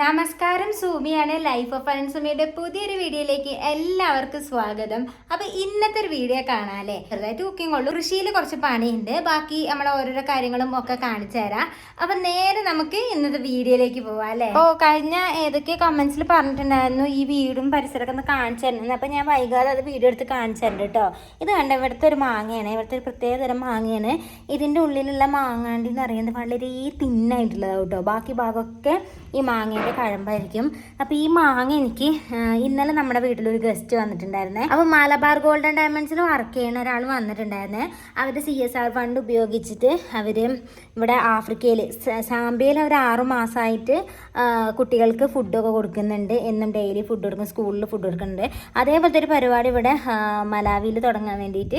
നമസ്കാരം സൂമിയാണ്. Life of അൻസുമിയുടെ പുതിയൊരു വീഡിയോയിലേക്ക് എല്ലാവർക്കും സ്വാഗതം. അപ്പൊ ഇന്നത്തെ ഒരു വീഡിയോ കാണാല്ലേ? ചെറുതായിട്ട് കുക്കിംഗ് ഉള്ളൂ. കൃഷിയിൽ കുറച്ച് പണിയുണ്ട്. ബാക്കി നമ്മൾ ഓരോരോ കാര്യങ്ങളും ഒക്കെ കാണിച്ചു തരാം. അപ്പൊ നേരെ നമുക്ക് ഇന്നത്തെ വീഡിയോയിലേക്ക് പോവാം അല്ലേ? ഓ കഴിഞ്ഞ ഏതൊക്കെ കമന്റ്സിൽ പറഞ്ഞിട്ടുണ്ടായിരുന്നു ഈ വീടും പരിസരമൊക്കെ ഒന്ന് കാണിച്ചു തരുന്നത് അപ്പൊ ഞാൻ വൈകാതെ അത് വീഡിയോ എടുത്ത് കാണിച്ചു തരുന്നുണ്ട് കേട്ടോ. ഇത് കണ്ട? ഇവിടുത്തെ ഒരു മാങ്ങയാണ്. ഇവിടുത്തെ ഒരു പ്രത്യേക തരം മാങ്ങയാണ്. ഇതിന്റെ ഉള്ളിലുള്ള മാങ്ങാണ്ടി എന്ന് പറയുന്നത് വളരെ തിന്നായിട്ടുള്ളതാണ് കേട്ടോ. ബാക്കി ഭാഗമൊക്കെ ഈ മാങ്ങയുടെ കഴമ്പായിരിക്കും. അപ്പോൾ ഈ മാങ്ങ എനിക്ക് ഇന്നലെ നമ്മുടെ വീട്ടിൽ ഒരു ഗസ്റ്റ് വന്നിട്ടുണ്ടായിരുന്നേ. അപ്പോൾ മലബാർ ഗോൾഡൻ ഡയമണ്ട്സിൽ വർക്ക് ചെയ്യുന്ന ഒരാൾ വന്നിട്ടുണ്ടായിരുന്നേ. അവർ സി എസ് ആർ ഫണ്ട് ഉപയോഗിച്ചിട്ട് അവർ ഇവിടെ ആഫ്രിക്കയിൽ സാമ്പിയയിൽ അവർ ആറു മാസമായിട്ട് കുട്ടികൾക്ക് ഫുഡൊക്കെ കൊടുക്കുന്നുണ്ട്. എന്നും ഡെയിലി ഫുഡ് കൊടുക്കും സ്കൂളിൽ ഫുഡ് കൊടുക്കുന്നുണ്ട്. അതേപോലത്തെ ഒരു പരിപാടി ഇവിടെ മലാവിയിൽ തുടങ്ങാൻ വേണ്ടിയിട്ട്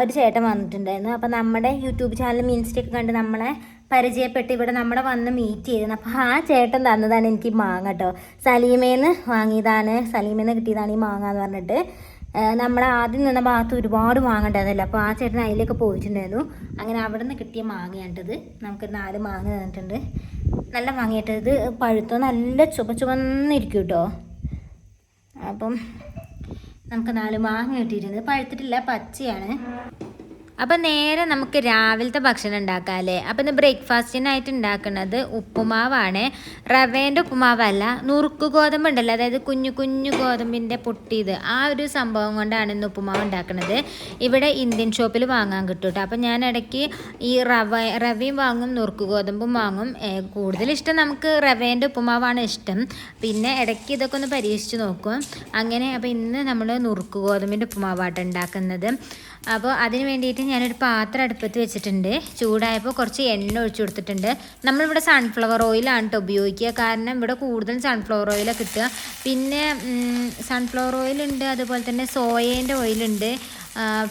ഒരു ചേട്ടൻ വന്നിട്ടുണ്ടായിരുന്നു. അപ്പോൾ നമ്മുടെ യൂട്യൂബ് ചാനൽ മീൻസ്റ്റേക്ക് കണ്ട് നമ്മളെ പരിചയപ്പെട്ട് ഇവിടെ നമ്മുടെ വന്ന് മീറ്റ് ചെയ്തിരുന്നു അപ്പോൾ ആ ചേട്ടൻ തന്നതാണ് എനിക്ക് മാങ്ങ കേട്ടോ സലീമേന്ന് വാങ്ങിയതാണ്. സലീമേന്ന് കിട്ടിയതാണ് ഈ മാങ്ങ എന്ന് പറഞ്ഞിട്ട് നമ്മുടെ ആദ്യം നിന്ന ഭാഗത്ത് ഒരുപാട് മാങ്ങ ഉണ്ടായിരുന്നല്ലോ. അപ്പോൾ ആ ചേട്ടൻ അതിലേക്ക് പോയിട്ടുണ്ടായിരുന്നു. അങ്ങനെ അവിടെ നിന്ന് കിട്ടിയ മാങ്ങയാണിട്ടത്. നമുക്ക് നാല് മാങ്ങ തന്നിട്ടുണ്ട്. നല്ല മാങ്ങയായിട്ട് ഇത്. പഴുത്തോ നല്ല ചുവ ചുവന്നിരിക്കും കേട്ടോ അപ്പം നമുക്ക് നാല് മാങ്ങ കിട്ടിയിട്ടുണ്ട്. പഴുത്തിട്ടില്ല പച്ചയാണ്. അപ്പം നേരെ നമുക്ക് രാവിലത്തെ ഭക്ഷണം ഉണ്ടാക്കാം അപ്പം ഇന്ന് ബ്രേക്ക്ഫാസ്റ്റിനായിട്ട് ഉണ്ടാക്കുന്നത് ഉപ്പുമാവാണ്. റവേന്റെ ഉപ്പുമാവല്ല നുറുക്ക് ഗോതമ്പ് ഉണ്ടല്ലോ അതായത് കുഞ്ഞു കുഞ്ഞു ഗോതമ്പിന്റെ പൊട്ടിയത്. ആ ഒരു സംഭവം കൊണ്ടാണ് ഇന്ന് ഉപ്പുമാവ് ഉണ്ടാക്കുന്നത്. ഇവിടെ ഇന്ത്യൻ ഷോപ്പിൽ വാങ്ങാൻ കിട്ടും കേട്ടോ അപ്പം ഞാൻ ഇടയ്ക്ക് ഈ റവ റവയും വാങ്ങും നുറുക്ക് ഗോതമ്പും വാങ്ങും. കൂടുതൽ ഇഷ്ടം നമുക്ക് റവേന്റെ ഉപ്പുമാവാണ് ഇഷ്ടം. പിന്നെ ഇടയ്ക്ക് ഇതൊക്കെ ഒന്ന് പരീക്ഷിച്ച് നോക്കും. അങ്ങനെ അപ്പോൾ ഇന്ന് നമ്മൾ നുറുക്ക് ഗോതമ്പിന്റെ ഉപ്പുമാവാട്ട് ഉണ്ടാക്കുന്നത്. അപ്പോൾ അതിന് വേണ്ടിയിട്ട് ഞാനൊരു പാത്രം അടുപ്പത്ത് വെച്ചിട്ടുണ്ട്. ചൂടായപ്പോൾ കുറച്ച് എണ്ണ ഒഴിച്ചു കൊടുത്തിട്ടുണ്ട്. നമ്മളിവിടെ സൺഫ്ലവർ ഓയിലാണ് കേട്ടോ ഉപയോഗിക്കുക. കാരണം ഇവിടെ കൂടുതൽ സൺഫ്ലവർ ഓയിലാണ് കിട്ടുക. പിന്നെ സൺഫ്ലവർ ഓയിലുണ്ട് അതുപോലെ തന്നെ സോയേന്റെ ഓയിലുണ്ട്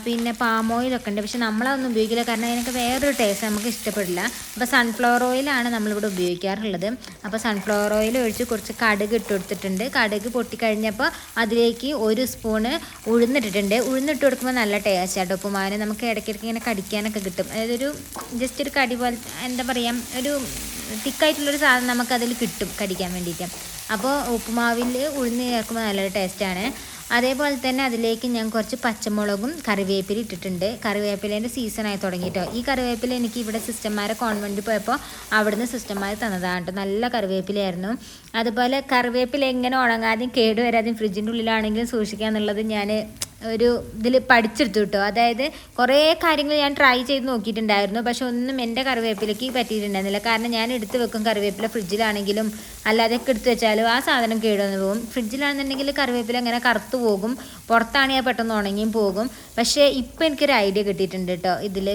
പിന്നെ പാം ഓയിലൊക്കെ ഉണ്ട്. പക്ഷെ നമ്മളതൊന്നും ഉപയോഗിക്കില്ല. കാരണം അതിനൊക്കെ വേറൊരു ടേസ്റ്റ് നമുക്ക് ഇഷ്ടപ്പെടില്ല. അപ്പോൾ സൺഫ്ലവർ ഓയിലാണ് നമ്മളിവിടെ ഉപയോഗിക്കാറുള്ളത്. അപ്പോൾ സൺഫ്ലവർ ഓയിൽ ഒഴിച്ച് കുറച്ച് കടുക് ഇട്ട് കൊടുത്തിട്ടുണ്ട്. കടുക് പൊട്ടിക്കഴിഞ്ഞപ്പോൾ അതിലേക്ക് ഒരു സ്പൂണ് ഉഴുന്നിട്ടിട്ടുണ്ട്. ഉഴുന്നിട്ട് കൊടുക്കുമ്പോൾ നല്ല ടേസ്റ്റ് ആട്ടോ. ഉപ്പുമാവിന് നമുക്ക് ഇടയ്ക്കിടയ്ക്ക് ഇങ്ങനെ കടിക്കാനൊക്കെ കിട്ടും. അതായത് ഒരു ജസ്റ്റ് ഒരു കടി പോലെ എന്താ പറയുക ഒരു തിക്കായിട്ടുള്ളൊരു സാധനം നമുക്കതിൽ കിട്ടും കടിക്കാൻ വേണ്ടിയിട്ട്. അപ്പോൾ ഉപ്പുമാവിൽ ഉഴുന്ന് ചേർക്കുമ്പോൾ നല്ലൊരു ടേസ്റ്റാണ് അതേപോലെ തന്നെ അതിലേക്ക് ഞാൻ കുറച്ച് പച്ചമുളകും കറിവേപ്പില ഇട്ടിട്ടുണ്ട്. കറിവേപ്പിലേന്റെ സീസണായി തുടങ്ങിയിട്ടോ ഈ കറിവേപ്പില എനിക്ക് ഇവിടെ സിസ്റ്റർമാരെ കോൺവെന്റിൽ പോയപ്പോൾ അവിടുന്ന് സിസ്റ്റർമാർ തന്നതാണ് കേട്ടോ നല്ല കറിവേപ്പിലയായിരുന്നു. അതുപോലെ കറിവേപ്പില എങ്ങനെ ഉണങ്ങാതെയും കേടുവരാതെയും ഫ്രിഡ്ജിന്റെ ഉള്ളിലാണെങ്കിലും സൂക്ഷിക്കുക എന്നുള്ളത് ഞാൻ ഒരു ഇതിൽ പഠിച്ചെടുത്തു കേട്ടോ. അതായത് കുറേ കാര്യങ്ങൾ ഞാൻ ട്രൈ ചെയ്ത് നോക്കിയിട്ടുണ്ടായിരുന്നു. പക്ഷെ ഒന്നും എന്റെ കറിവേപ്പിലേക്ക് പറ്റിയിട്ടുണ്ടായിരുന്നില്ല. കാരണം ഞാൻ എടുത്ത് വെക്കും കറിവേപ്പില ഫ്രിഡ്ജിലാണെങ്കിലും അല്ലാതെ അല്ലാതെയൊക്കെ എടുത്ത് വെച്ചാലും ആ സാധനം കേടുവന്ന് പോകും. ഫ്രിഡ്ജിലാണെന്നുണ്ടെങ്കിൽ കറിവേപ്പില അങ്ങനെ കറുത്തു പോകും. പുറത്താണെങ്കിൽ പെട്ടെന്ന് ഉണങ്ങിയും പോകും. പക്ഷേ ഇപ്പം എനിക്കൊരു ഐഡിയ കിട്ടിയിട്ടുണ്ട് കേട്ടോ ഇതിൽ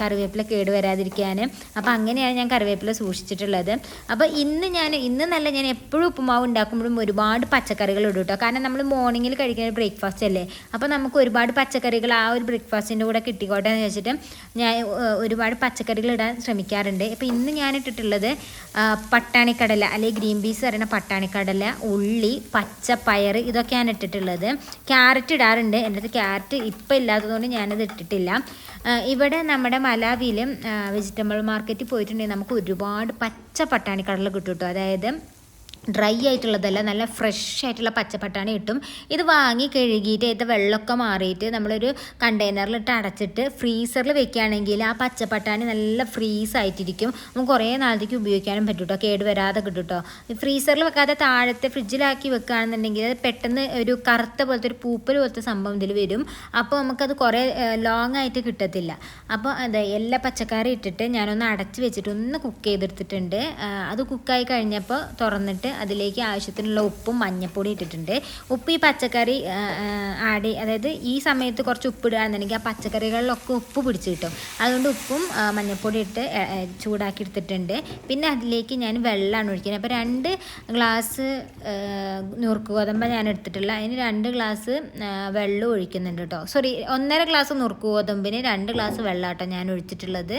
കറിവേപ്പില കേട് വരാതിരിക്കാൻ. അപ്പോൾ അങ്ങനെയാണ് ഞാൻ കറിവേപ്പില സൂക്ഷിച്ചിട്ടുള്ളത്. അപ്പോൾ ഇന്ന് ഞാൻ ഇന്ന് നല്ല ഞാൻ എപ്പോഴും ഉപ്പുമാവ് ഉണ്ടാക്കുമ്പോഴും ഒരുപാട് പച്ചക്കറികൾ ഇടും കേട്ടോ. കാരണം നമ്മൾ മോർണിംഗിൽ കഴിക്കുന്ന ബ്രേക്ക്ഫാസ്റ്റ് അല്ലേ? അപ്പോൾ നമുക്ക് ഒരുപാട് പച്ചക്കറികൾ ആ ഒരു ബ്രേക്ക്ഫാസ്റ്റിന്റെ കൂടെ കിട്ടിക്കോട്ടെ എന്ന് വെച്ചിട്ട് ഞാൻ ഒരുപാട് പച്ചക്കറികൾ ഇടാൻ ശ്രമിക്കാറുണ്ട്. ഇപ്പോൾ ഇന്ന് ഞാൻ ഇട്ടിട്ടുള്ളത് പട്ടാണിക്കടല അല്ലെങ്കിൽ ഗ്രീൻ പീസ് പറയുന്ന പട്ടാണിക്കടല ഉള്ളി പച്ചപ്പയർ ഇതൊക്കെയാണ് ഇട്ടിട്ടുള്ളത്. ക്യാരറ്റ് ഇടാറുണ്ട്. എന്റെ അടുത്ത് ക്യാരറ്റ് ഇപ്പം ഇല്ലാത്തതുകൊണ്ട് ഞാനത് ഇട്ടിട്ടില്ല. ഇവിടെ നമ്മുടെ മലാവിയിൽ വെജിറ്റബിൾ മാർക്കറ്റിൽ പോയിട്ടുണ്ടെങ്കിൽ നമുക്ക് ഒരുപാട് പച്ച പട്ടാണിക്കടല കിട്ടും കേട്ടോ. അതായത് ഡ്രൈ ആയിട്ടുള്ളതല്ല നല്ല ഫ്രഷ് ആയിട്ടുള്ള പച്ചപ്പട്ടാണി കിട്ടും. ഇത് വാങ്ങി കഴുകിയിട്ട് ഇത് വെള്ളമൊക്കെ മാറിയിട്ട് നമ്മളൊരു കണ്ടെയ്നറിലിട്ട് അടച്ചിട്ട് ഫ്രീസറിൽ വെക്കുകയാണെങ്കിൽ ആ പച്ചപ്പട്ടാണി നല്ല ഫ്രീസ് ആയിട്ടിരിക്കും. നമുക്ക് കുറേ നാളത്തേക്ക് ഉപയോഗിക്കാനും പറ്റും കേട്ടോ കേട് വരാതെ കിട്ടും കേട്ടോ ഫ്രീസറിൽ വെക്കാതെ താഴത്തെ ഫ്രിഡ്ജിലാക്കി വെക്കുകയാണെന്നുണ്ടെങ്കിൽ അത് പെട്ടെന്ന് ഒരു കറുത്ത പോലത്തെ ഒരു പൂപ്പൽ പോലത്തെ സംഭവം ഇതിൽ വരും. അപ്പോൾ നമുക്കത് കുറേ ലോങ് ആയിട്ട് കിട്ടത്തില്ല. അപ്പോൾ അതെ എല്ലാ പച്ചക്കറി ഇട്ടിട്ട് ഞാനൊന്ന് അടച്ച് വെച്ചിട്ട് ഒന്ന് കുക്ക് ചെയ്തെടുത്തിട്ടുണ്ട്. അത് കുക്കായി കഴിഞ്ഞപ്പോൾ തുറന്നിട്ട് അതിലേക്ക് ആവശ്യത്തിനുള്ള ഉപ്പും മഞ്ഞപ്പൊടി ഇട്ടിട്ടുണ്ട്. ഉപ്പ് ഈ പച്ചക്കറി ആഡ് അതായത് ഈ സമയത്ത് കുറച്ച് ഉപ്പ് ഇടുകയാണെന്നുണ്ടെങ്കിൽ ആ പച്ചക്കറികളിലൊക്കെ ഉപ്പ് പിടിച്ച് കിട്ടും. അതുകൊണ്ട് ഉപ്പും മഞ്ഞപ്പൊടി ഇട്ട് ചൂടാക്കി എടുത്തിട്ടുണ്ട്. പിന്നെ അതിലേക്ക് ഞാൻ വെള്ളമാണ് ഒഴിക്കുന്നത്. അപ്പോൾ രണ്ട് ഗ്ലാസ് നുറുക്ക് ഗോതമ്പ് ഞാൻ എടുത്തിട്ടുള്ള അതിന് രണ്ട് ഗ്ലാസ് വെള്ളം ഒഴിക്കുന്നുണ്ട് കേട്ടോ. സോറി ഒന്നര ഗ്ലാസ് നുറുക്ക് ഗോതമ്പിന് രണ്ട് ഗ്ലാസ് വെള്ളം കേട്ടോ ഞാൻ ഒഴിച്ചിട്ടുള്ളത്.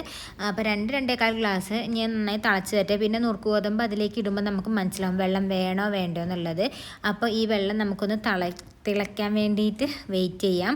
അപ്പോൾ രണ്ട് രണ്ടേകാൽ ഗ്ലാസ് ഞാൻ നന്നായി തിളച്ച് തരട്ടെ പിന്നെ നുറുക്ക് ഗോതമ്പ് അതിലേക്ക് ഇടുമ്പോൾ നമുക്ക് മനസ്സിലാവും വെള്ളം വേണോ വേണ്ടോ എന്നുള്ളത്. അപ്പോൾ ഈ വെള്ളം നമുക്കൊന്ന് തിളക്കാൻ വേണ്ടിയിട്ട് വെയിറ്റ് ചെയ്യാം.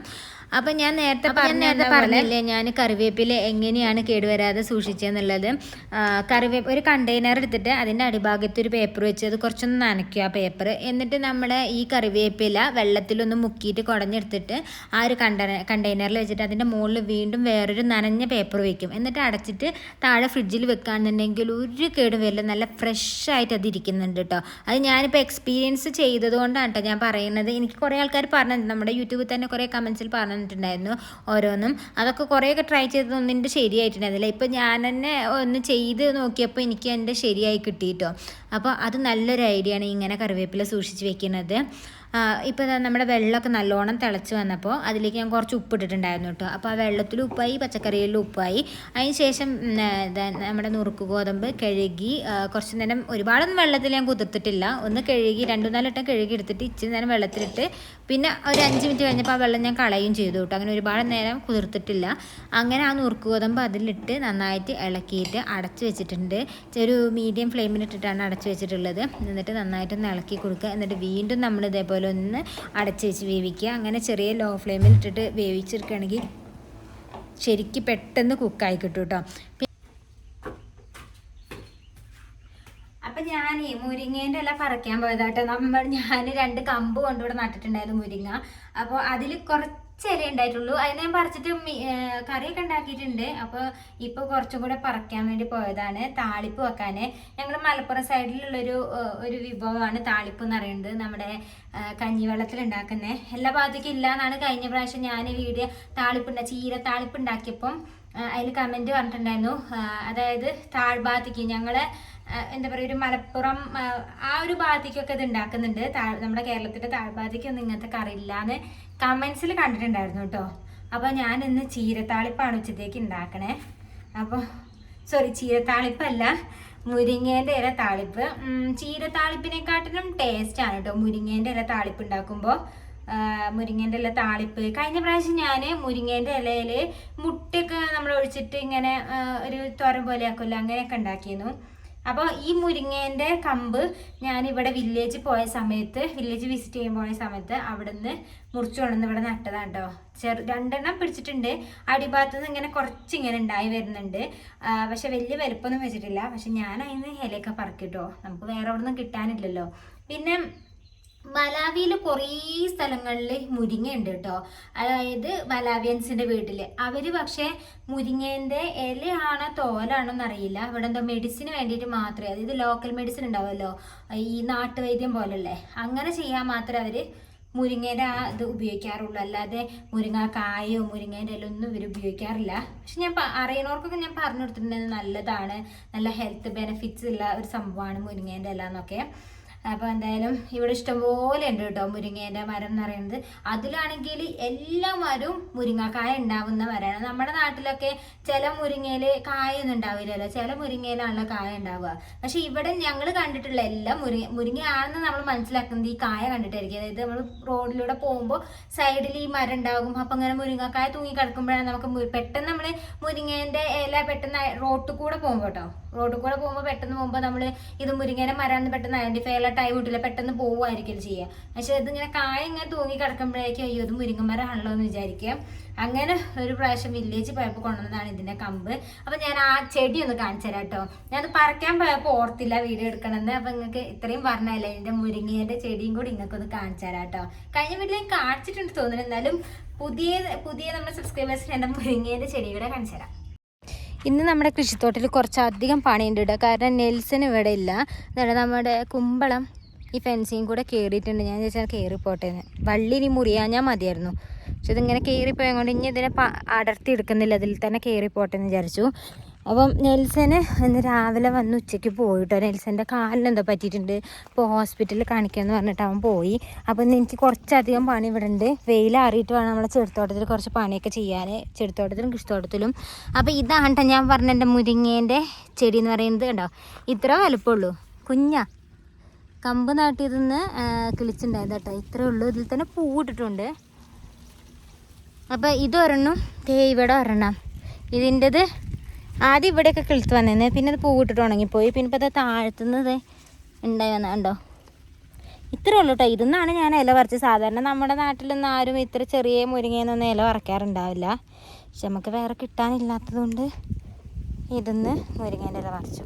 അപ്പം ഞാൻ നേരത്തെ പറഞ്ഞ നേരത്തെ പറഞ്ഞില്ലേ ഞാൻ കറിവേപ്പില എങ്ങനെയാണ് കേടുവരാതെ സൂക്ഷിച്ചതെന്നുള്ളത് ആ, കറിവേപ്പ് ഒരു കണ്ടെയ്നർ എടുത്തിട്ട് അതിന്റെ അടിഭാഗത്ത് ഒരു പേപ്പർ വെച്ച് അത് കുറച്ചൊന്ന് നനയ്ക്കുക ആ പേപ്പർ എന്നിട്ട് നമ്മൾ ഈ കറിവേപ്പില വെള്ളത്തിലൊന്ന് മുക്കിയിട്ട് കുടഞ്ഞെടുത്തിട്ട് ആ ഒരു കണ്ട കണ്ടെയ്നറിൽ വെച്ചിട്ട് അതിന്റെ മുകളിൽ വീണ്ടും വേറൊരു നനഞ്ഞ പേപ്പർ വെക്കും. എന്നിട്ട് അടച്ചിട്ട് താഴെ ഫ്രിഡ്ജിൽ വെക്കുകയാണെന്നുണ്ടെങ്കിൽ ഒരു കേടും വരില്ല. നല്ല ഫ്രഷ് ആയിട്ട് അത് ഇരിക്കുന്നുണ്ട് കേട്ടോ അത് ഞാനിപ്പോൾ എക്സ്പീരിയൻസ് ചെയ്തത് കൊണ്ടാണ് കേട്ടോ ഞാൻ പറയുന്നത്. എനിക്ക് കുറേ ആൾക്കാർ പറഞ്ഞിട്ടുണ്ട്. നമ്മുടെ യൂട്യൂബിൽ തന്നെ കുറേ കമൻസിൽ പറഞ്ഞിട്ടുണ്ടായിരുന്നു ഓരോന്നും. അതൊക്കെ കുറേയൊക്കെ ട്രൈ ചെയ്തതൊന്നും എന്റെ ശരിയായിട്ടുണ്ടായിരുന്നില്ല. ഇപ്പോൾ ഞാൻ തന്നെ ഒന്ന് ചെയ്ത് നോക്കിയപ്പോൾ എനിക്ക് എന്റെ ശരിയായി കിട്ടിയിട്ടോ. അപ്പോൾ അത് നല്ലൊരു ഐഡിയ ആണ് ഇങ്ങനെ കറിവേപ്പില സൂക്ഷിച്ച് വെക്കുന്നത് ഇപ്പോൾ നമ്മുടെ വെള്ളമൊക്കെ നല്ലോണം തിളച്ച് വന്നപ്പോൾ അതിലേക്ക് ഞാൻ കുറച്ച് ഉപ്പിട്ടിട്ടുണ്ടായിരുന്നു കേട്ടോ. അപ്പോൾ ആ വെള്ളത്തിൽ ഉപ്പായി പച്ചക്കറികളിൽ ഉപ്പായി. അതിന് ശേഷം നമ്മുടെ നുറുക്ക് ഗോതമ്പ് കഴുകി കുറച്ച് നേരം ഒരുപാടൊന്നും വെള്ളത്തിൽ ഞാൻ കുതിർത്തിട്ടില്ല. ഒന്ന് കഴുകി രണ്ടു നാല് വട്ടം കഴുകി എടുത്തിട്ട് ഇച്ചിരി നേരം വെള്ളത്തിലിട്ട് പിന്നെ ഒരു അഞ്ച് മിനിറ്റ് കഴിഞ്ഞപ്പോൾ ആ വെള്ളം ഞാൻ കളയും ചെയ്തു കേട്ടോ. അങ്ങനെ ഒരുപാട് നേരം കുതിർത്തിട്ടില്ല. അങ്ങനെ ആ നുറുക്ക് ഗോതമ്പ് അതിലിട്ട് നന്നായിട്ട് ഇളക്കിയിട്ട് അടച്ചു വെച്ചിട്ടുണ്ട്. ഒരു മീഡിയം ഫ്ലെയിമിലിട്ടിട്ടാണ് അടച്ചു വെച്ചിട്ടുള്ളത്. എന്നിട്ട് നന്നായിട്ടൊന്ന് ഇളക്കി കൊടുക്കുക. എന്നിട്ട് വീണ്ടും നമ്മൾ ഇതേപോലെ ഒന്ന് അടച്ച് വെച്ച് വേവിക്കുക. അങ്ങനെ ചെറിയ ലോ ഫ്ലെയിമിൽ ഇട്ടിട്ട് വേവിച്ചെടുക്കുകയാണെങ്കിൽ ശരിക്കും പെട്ടെന്ന് കുക്കായി കിട്ടും കേട്ടോ അപ്പം ഞാൻ ഈ മുരിങ്ങേന്റെ ഇല പറിക്കാൻ പോയതാട്ടോ നമ്മൾ ഞാൻ രണ്ട് കമ്പ് കൊണ്ടുകൂടെ നട്ടിട്ടുണ്ടായിരുന്നു മുരിങ്ങ. അപ്പോൾ അതിൽ കുറച്ച് ഇല ഉണ്ടായിട്ടുള്ളൂ അത് ഞാൻ പറിച്ചിട്ട് കറിയൊക്കെ ഉണ്ടാക്കിയിട്ടുണ്ട്. അപ്പോൾ ഇപ്പോൾ കുറച്ചും കൂടെ പറിക്കാൻ വേണ്ടി പോയതാണ് താളിപ്പ് വെക്കാൻ ഞങ്ങൾ മലപ്പുറം സൈഡിലുള്ളൊരു ഒരു വിഭവമാണ് താളിപ്പ് എന്ന് പറയുന്നത്. നമ്മുടെ കഞ്ഞിവെള്ളത്തിൽ ഉണ്ടാക്കുന്നത് എല്ലാ ഭാഗത്തേക്കും ഇല്ല എന്നാണ് കഴിഞ്ഞ പ്രാവശ്യം ഞാൻ വീഡിയോ താളിപ്പ് ചീര താളിപ്പ് ഉണ്ടാക്കിയപ്പം അതിൽ കമന്റ് പറഞ്ഞിട്ടുണ്ടായിരുന്നു. അതായത് താഴ്ഭാഗത്തേക്ക് ഞങ്ങളെ എന്താ പറയുക ഒരു മലപ്പുറം ആ ഒരു ഭാഗത്തേക്കൊക്കെ ഇത് ഉണ്ടാക്കുന്നുണ്ട്. താഴ് നമ്മുടെ കേരളത്തിന്റെ താഴ്ഭാഗത്തേക്കൊന്നും ഇങ്ങനത്തെ കറിയില്ലാന്ന് കമൻസിൽ കണ്ടിട്ടുണ്ടായിരുന്നു കേട്ടോ അപ്പോൾ ഞാൻ ഇന്ന് ചീരത്താളിപ്പാണ് ഉച്ചത്തേക്ക് ഉണ്ടാക്കണേ അപ്പോൾ സോറി ചീരത്താളിപ്പല്ല മുരിങ്ങേന്റെ ഇല താളിപ്പ്. ചീരത്താളിപ്പിനെക്കാട്ടിലും ടേസ്റ്റാണ് കേട്ടോ മുരിങ്ങേന്റെ ഇല താളിപ്പ് ഉണ്ടാക്കുമ്പോൾ മുരിങ്ങേന്റെ ഇല താളിപ്പ്. കഴിഞ്ഞ പ്രാവശ്യം ഞാൻ മുരിങ്ങേന്റെ ഇലയിൽ മുട്ടയൊക്കെ നമ്മൾ ഒഴിച്ചിട്ട് ഇങ്ങനെ ഒരു തോരൻ പോലെ ആക്കുമല്ലോ അങ്ങനെയൊക്കെ ഉണ്ടാക്കിയിരുന്നു അപ്പോൾ ഈ മുരിങ്ങേന്റെ കമ്പ് ഞാൻ ഇവിടെ വില്ലേജ് പോയ സമയത്ത് വില്ലേജ് വിസിറ്റ് ചെയ്യാൻ പോയ സമയത്ത് അവിടെ നിന്ന് മുറിച്ചു കൊണ്ടുവന്ന് ഇവിടെ നട്ടതാണ് കേട്ടോ ചെറു രണ്ടെണ്ണം പിടിച്ചിട്ടുണ്ട്. അടിഭാഗത്ത് നിന്ന് ഇങ്ങനെ കുറച്ച് ഇങ്ങനെ ഉണ്ടായി വരുന്നുണ്ട്. പക്ഷെ വലിയ വലുപ്പമൊന്നും വെച്ചിട്ടില്ല. പക്ഷെ ഞാൻ അതിന് ഇലയൊക്കെ പറക്കിട്ടോ നമുക്ക് വേറെ അവിടെ നിന്ന് കിട്ടാനില്ലല്ലോ. പിന്നെ മലാവിയിൽ കുറേ സ്ഥലങ്ങളിൽ മുരിങ്ങയുണ്ട് കേട്ടോ അതായത് മലാവിയൻസിന്റെ വീട്ടിൽ അവർ പക്ഷേ മുരിങ്ങേന്റെ ഇലയാണോ തോലാണോ എന്നറിയില്ല ഇവിടെ എന്തോ മെഡിസിന് വേണ്ടിയിട്ട് മാത്രമേ അതായത് ലോക്കൽ മെഡിസിൻ ഉണ്ടാവുമല്ലോ ഈ നാട്ടുവൈദ്യം പോലല്ലേ. അങ്ങനെ ചെയ്യാൻ മാത്രമേ അവർ മുരിങ്ങേന്റെ ആ ഇത് ഉപയോഗിക്കാറുള്ളൂ. അല്ലാതെ മുരിങ്ങാക്കായോ മുരിങ്ങേന്റെ ഇല ഒന്നും ഇവർ ഉപയോഗിക്കാറില്ല. പക്ഷെ ഞാൻ അറിയണവർക്കൊക്കെ ഞാൻ പറഞ്ഞു കൊടുത്തിട്ടുണ്ടെങ്കിൽ നല്ലതാണ്. നല്ല ഹെൽത്ത് ബെനിഫിറ്റ്സ് ഉള്ള ഒരു സംഭവമാണ് മുരിങ്ങേന്റെ ഇല എന്നൊക്കെ. അപ്പോൾ എന്തായാലും ഇവിടെ ഇഷ്ടംപോലെ ഉണ്ട് കേട്ടോ മുരിങ്ങേന്റെ മരം എന്ന് പറയുന്നത്. അതിലാണെങ്കിൽ എല്ലാ മരവും മുരിങ്ങക്കായ ഉണ്ടാവുന്ന മരമാണ്. നമ്മുടെ നാട്ടിലൊക്കെ ചില മുരിങ്ങയിൽ കായൊന്നും ഉണ്ടാവില്ലല്ലോ. ചില മുരിങ്ങയിലാണല്ലോ കായ ഉണ്ടാവുക. പക്ഷെ ഇവിടെ ഞങ്ങൾ കണ്ടിട്ടുള്ള എല്ലാ മുരിങ്ങ മുരിങ്ങയാണെന്ന് നമ്മൾ മനസ്സിലാക്കുന്നത് ഈ കായ കണ്ടിട്ടായിരിക്കും. അതായത് നമ്മൾ റോഡിലൂടെ പോകുമ്പോൾ സൈഡിൽ ഈ മരം ഉണ്ടാകും. അപ്പം അങ്ങനെ മുരിങ്ങക്കായ തൂങ്ങി കിടക്കുമ്പോഴാണ് നമുക്ക് പെട്ടെന്ന് നമ്മൾ മുരിങ്ങേന്റെ ഇല പെട്ടെന്ന് റോട്ടിൽ കൂടെ പോകുമ്പോൾ കേട്ടോ. റോട്ടിൽ കൂടെ പോകുമ്പോൾ പെട്ടെന്ന് പോകുമ്പോൾ നമ്മൾ ഇത് മുരിങ്ങേന്റെ മരമാണെന്ന് പെട്ടെന്ന് ഐഡന്റിഫൈ ഉള്ള ടൈം കിട്ടില്ല പെട്ടെന്ന് പോവുമായിരിക്കും ചെയ്യുക പക്ഷെ ഇതിങ്ങനെ കായ ഇങ്ങനെ തൂങ്ങി കിടക്കുമ്പോഴേക്കും അയ്യോ ഇത് മുരിങ്ങമരമാണല്ലോ എന്ന് വിചാരിക്കുക. അങ്ങനെ ഒരു പ്രാവശ്യം വില്ലേജ് പോയപ്പോൾ കൊണ്ടുവന്നതാണ് ഇതിന്റെ കമ്പ്. അപ്പം ഞാൻ ആ ചെടി ഒന്ന് കാണിച്ചു തരാം കേട്ടോ ഞാനത് പറിക്കാൻ പോയപ്പോൾ ഓർത്തില്ല വീഡിയോ എടുക്കണമെന്ന് അപ്പം നിങ്ങൾക്ക് ഇത്രയും പറഞ്ഞല്ലേ എന്റെ മുരിങ്ങേന്റെ ചെടിയും കൂടി നിങ്ങൾക്കൊന്ന് കാണിച്ചു തരാം കേട്ടോ കഴിഞ്ഞ വീട്ടിൽ കാണിച്ചിട്ടുണ്ട് തോന്നുന്നു. എന്നാലും പുതിയ പുതിയ നമ്മുടെ സബ്സ്ക്രൈബേഴ്സിന് എന്റെ മുരിങ്ങേന്റെ ചെടി കൂടെ കാണിച്ചു തരാം. ഇന്ന് നമ്മുടെ കൃഷിത്തോട്ടിൽ കുറച്ചധികം പണിയുണ്ട് കേട്ടോ കാരണം നെൽസിന് ഇവിടെ ഇല്ല. എന്നിട്ട് നമ്മുടെ കുമ്പളം ഈ ഫെൻസിങ് കൂടെ കയറിയിട്ടുണ്ട് ഞാൻ ചോദിച്ചാൽ കയറിപ്പോട്ടെ വള്ളി ഇനി മുറിയാഞ്ഞാൽ മതിയായിരുന്നു. പക്ഷെ ഇതിങ്ങനെ കയറിപ്പോയത് കൊണ്ട് ഇനി ഇതിനെ അടർത്തി എടുക്കുന്നില്ല. അതിൽ തന്നെ കയറിപ്പോട്ടെ എന്ന് വിചാരിച്ചു. അപ്പം നെൽസന് ഇന്ന് രാവിലെ വന്ന് ഉച്ചയ്ക്ക് പോയിട്ടോ? നെൽസന്റെ കാലിനെന്തോ പറ്റിയിട്ടുണ്ട്. ഇപ്പോൾ ഹോസ്പിറ്റലിൽ കാണിക്കാമെന്ന് പറഞ്ഞിട്ട് അവൻ പോയി. അപ്പം ഇന്ന് എനിക്ക് കുറച്ചധികം പണി ഇവിടെ ഉണ്ട് വെയിലാറിയിട്ട് വേണം നമ്മളെ ചെറുത്തോട്ടത്തിൽ കുറച്ച് പണിയൊക്കെ ചെയ്യാൻ ചെറുത്തോട്ടത്തിലും കൃഷിത്തോട്ടത്തിലും. അപ്പോൾ ഇതാണ് ഞാൻ പറഞ്ഞ എന്റെ മുരിങ്ങേന്റെ ചെടി എന്ന് പറയുന്നത് കണ്ടോ? ഇത്ര വലുപ്പമുള്ളൂ. കുഞ്ഞ. കമ്പ് നാട്ടിയതിന്ന് കിളിച്ചുണ്ടായത് കേട്ടോ. ഇത്രേ ഉള്ളൂ. ഇതിൽ തന്നെ പൂവിട്ടിട്ടുണ്ട് അപ്പോൾ ഇതൊരെണ്ണം ഇവിടെ ഒരെണ്ണം. ഇതിന്റെത് ആദ്യം ഇവിടെയൊക്കെ കിളുത്ത് വന്നേന്ന് പിന്നെ അത് പൂവിട്ടിട്ട് ഉണങ്ങിപ്പോയി. പിന്നെ ഇപ്പോൾ അത് താഴ്ത്തുന്നത് ഉണ്ടായി ഇത്രേ ഉള്ളൂ കേട്ടോ ഇതെന്നാണ് ഞാൻ ഇല പറിച്ചത്. സാധാരണ നമ്മുടെ നാട്ടിലൊന്നും ആരും ഇത്ര ചെറിയ മുരിങ്ങയെന്നൊന്നും ഇല പറിക്കാറുണ്ടാവില്ല. പക്ഷെ നമുക്ക് വേറെ കിട്ടാനില്ലാത്തത് കൊണ്ട് ഇതിന്ന് മുരിങ്ങേന്റെ ഇല പറിച്ചു.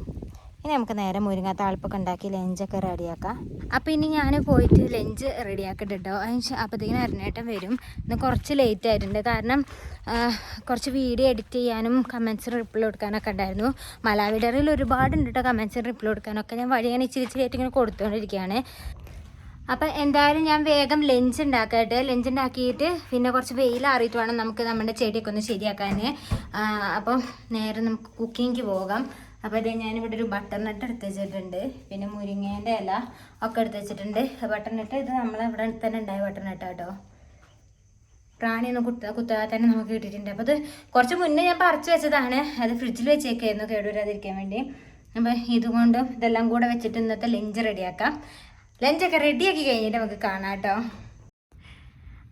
ഇനി നമുക്ക് നേരെ മുരിങ്ങ താളിപ്പൊക്കെ ഉണ്ടാക്കി ലഞ്ചൊക്കെ റെഡിയാക്കാം. അപ്പോൾ ഇനി ഞാൻ പോയിട്ട് ലഞ്ച് റെഡിയാക്കട്ടെ കേട്ടോ അതിന് അപ്പോഴത്തേക്കും അരനേട്ടം വരും. ഇന്ന് കുറച്ച് ലേറ്റ് ആയിട്ടുണ്ട്. കാരണം കുറച്ച് വീഡിയോ എഡിറ്റ് ചെയ്യാനും കമൻസ് റിപ്ലൈ കൊടുക്കാനൊക്കെ ഉണ്ടായിരുന്നു. മലാവിഡറിൽ ഒരുപാടുണ്ട് കേട്ടോ കമൻസ് റിപ്ലൈ കൊടുക്കാനൊക്കെ. ഞാൻ വഴി ഞാൻ ഇച്ചിരി ഇച്ചിരി ആയിട്ട് ഇങ്ങനെ കൊടുത്തുകൊണ്ടിരിക്കുകയാണ് അപ്പം എന്തായാലും ഞാൻ വേഗം ലഞ്ച് ഉണ്ടാക്കട്ടെ. ലഞ്ച് ഉണ്ടാക്കിയിട്ട് പിന്നെ കുറച്ച് വെയിൽ അറിയിട്ട് വേണം നമുക്ക് നമ്മുടെ ചെടിയൊക്കെ ഒന്ന് ശരിയാക്കാൻ അപ്പം നേരെ നമുക്ക് കുക്കിങ്ങിക്ക് പോകാം. അപ്പോൾ ഇത് ഞാനിവിടെ ഒരു ബട്ടർ നട്ട് എടുത്ത് വെച്ചിട്ടുണ്ട്. പിന്നെ മുരിങ്ങേന്റെ ഇല ഒക്കെ എടുത്ത് വെച്ചിട്ടുണ്ട്. ബട്ടർ നട്ട് ഇത് നമ്മളെ ഇവിടെ തന്നെ ഉണ്ടായ ബട്ടർ നട്ട് കേട്ടോ പ്രാണിയൊന്നും കുത്ത കുത്താതെ തന്നെ നമുക്ക് കിട്ടിയിട്ടുണ്ട്. അപ്പോൾ അത് കുറച്ച് മുന്നേ ഞാൻ പറിച്ച് വെച്ചതാണ്. അത് ഫ്രിഡ്ജിൽ വെച്ചേക്കായിരുന്നു കേടുവരാതിരിക്കാൻ വേണ്ടി. അപ്പോൾ ഇതുകൊണ്ട് ഇതെല്ലാം കൂടെ വെച്ചിട്ട് ഇന്നത്തെ ലഞ്ച് റെഡിയാക്കാം. ലഞ്ചൊക്കെ റെഡിയാക്കി കഴിഞ്ഞിട്ട് നമുക്ക് കാണാം കേട്ടോ